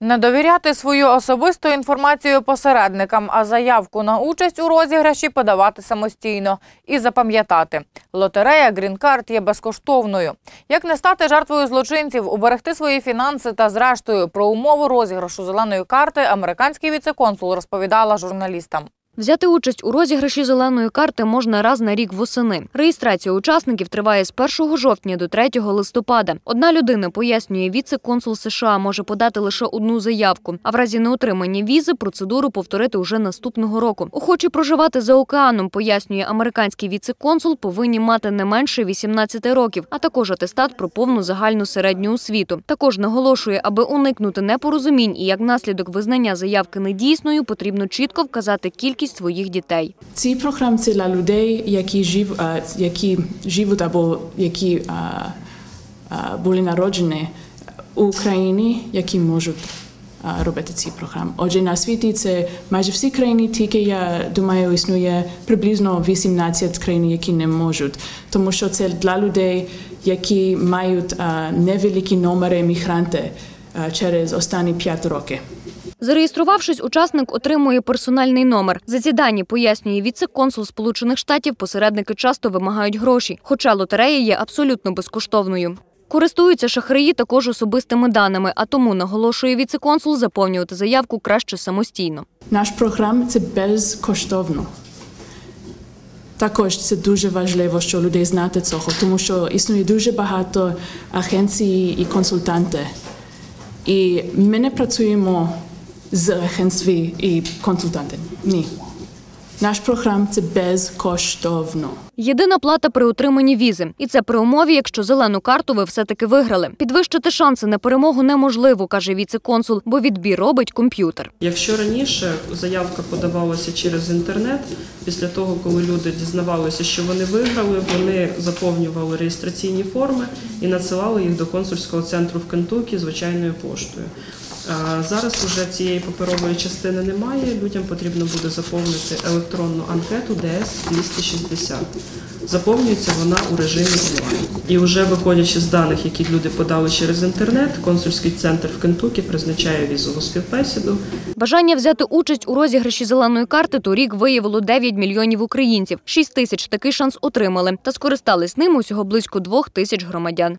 Не довіряти свою особисту інформацію посередникам, а заявку на участь у розіграші подавати самостійно. І запам'ятати, лотерея Грінкарт є безкоштовною. Як не стати жертвою злочинців, уберегти свої фінанси та зрештою про умову розіграшу зеленої карти американський віце-консул розповідала журналістам. Взяти участь у розіграші зеленої карти можна раз на рік восени. Реєстрація учасників триває з 1 жовтня до 3 листопада. Одна людина пояснює, віце-консул США може подати лише одну заявку, а в разі неотримання візи процедуру повторити уже наступного року. Охочі проживати за океаном, пояснює американський віце-консул, повинні мати не менше 18 років, а також атестат про повну загальну середню освіту. Також наголошує, аби уникнути непорозумінь і як наслідок визнання заявки недійсною, потрібно чітко вказати кількість своїх дітей. Ці програми це для людей, які жив, які живуть або які а, а, були народжені у Україні, які можуть робити ці програми. Отже, на світі це майже всі країни, тільки я думаю, існує приблизно 18 країн, які не можуть, тому що це для людей, які мають невеликі номери мігранти через останні 5 років. Зареєструвавшись, учасник отримує персональний номер. За ці дані пояснює віце-консул Сполучених Штатів, посередники часто вимагають гроші, хоча лотерея є абсолютно безкоштовною. Користуються шахраї також особистими даними, а тому наголошує віце-консул заповнювати заявку краще самостійно. Наш програм це безкоштовно. Також це дуже важливо, що людей знати цього, тому що існує дуже багато агенцій і консультанти. І ми не працюємо з агенції і консультантами. Ні. Наш програм це безкоштовно. Єдина плата при отриманні візи, і це при умові, якщо зелену карту ви все-таки виграли. Підвищити шанси на перемогу неможливо, каже віце-консул, бо відбір робить комп'ютер. Якщо раніше заявка подавалася через інтернет, після того, коли люди дізнавалися, що вони виграли, вони заповнювали реєстраційні форми і надсилали їх до консульського центру в Кентукі звичайною поштою. Зараз вже цієї паперової частини немає. Людям потрібно буде заповнити електронну анкету ДС 260. Заповнюється вона у режимі онлайн. І вже виходячи з даних, які люди подали через інтернет, консульський центр в Кентукі призначає візову співбесіду. Бажання взяти участь у розіграші зеленої карти торік виявило 9 мільйонів українців. 6 тисяч такий шанс отримали, та скористались ним усього близько 2 тисяч громадян.